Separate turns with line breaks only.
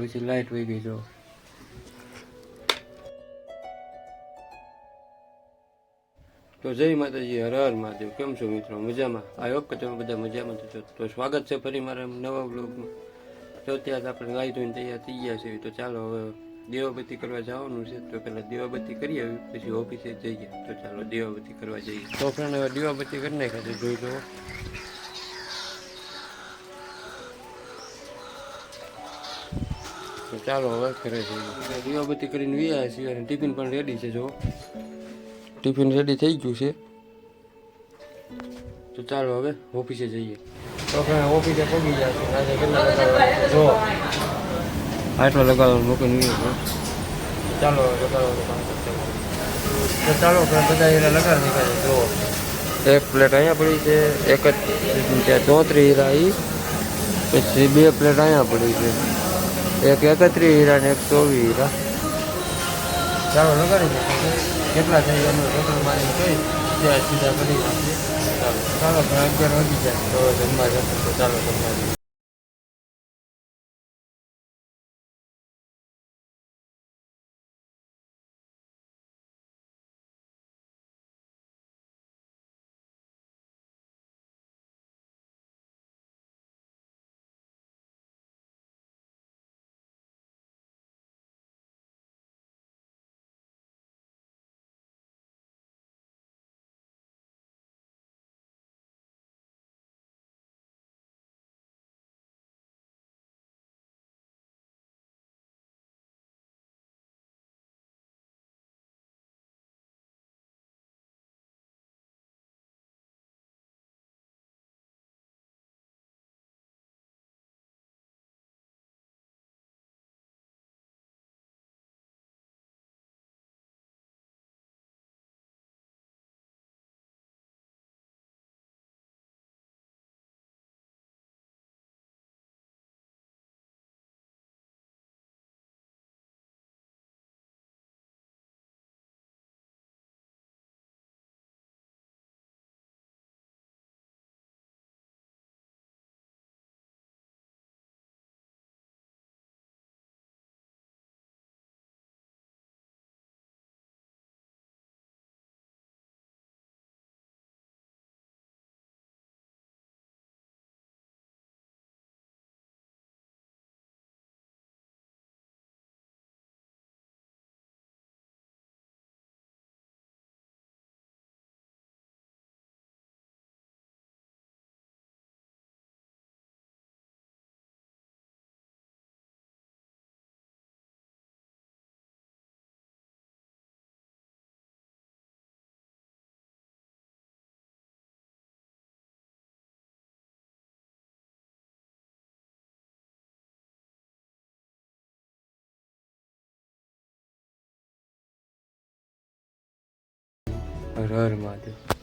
પછી લાઈટ વહી ગઈ, જો. તો જય માતાજી, હર હર મહાદેવ. કેમ છો મિત્રો? મજામાં? આ કે તમે બધા મજામાં છો. તો સ્વાગત છે ફરી મારા નવા બ્લોગમાં તો ત્યાં આપણે ગાઈ ધોઈને તૈયાર થઈ ગયા છે તો ચાલો હવે દેવાબત્તી કરવા જવાનું છે. તો પહેલાં દેવાબત્તી કરી આવી, પછી ઓફિસે જઈએ. તો ચાલો દેવાબત્તી કરવા જઈએ. તો ફ્રેન્ડ, હવે દેવાબત્તી કરી નાખ્યા છે. જોઈ લો તો ચાલો હવે ઘરે જઈએ. દીવાબત્તી કરીને વ્યા છીએ અને ટિફિન પણ રેડી છે જો. ટિફિન રેડી થઈ ગયું છે. તો ચાલો હવે ઓફિસે જઈએ. તો આપણે ઓફિસે પગી જાય આજે કેટલા જો. આટલો લગાડવાનું મૂકીને વ્યો છે ચાલો લગાડવાનું તો ચાલો બધા હીરા લગાડી નીકળે. જો. એક પ્લેટ અહીંયા પડી છે એક જ ત્યાં ચોત્રીસ હીરા એ પછી બે પ્લેટ અહીંયા પડી છે. એક એકત્રીસ હીરા ને એક ચોવીસ હીરા. ચાલો, લગાડી કેટલા થઈ એનું ટોટલ મારી કઈ. ત્યાં સીધા કરી ચાલો ચાલો અગિયાર વાગી જાય તો જમવા જશે તો ચાલો જમવા જઈએ. હર હર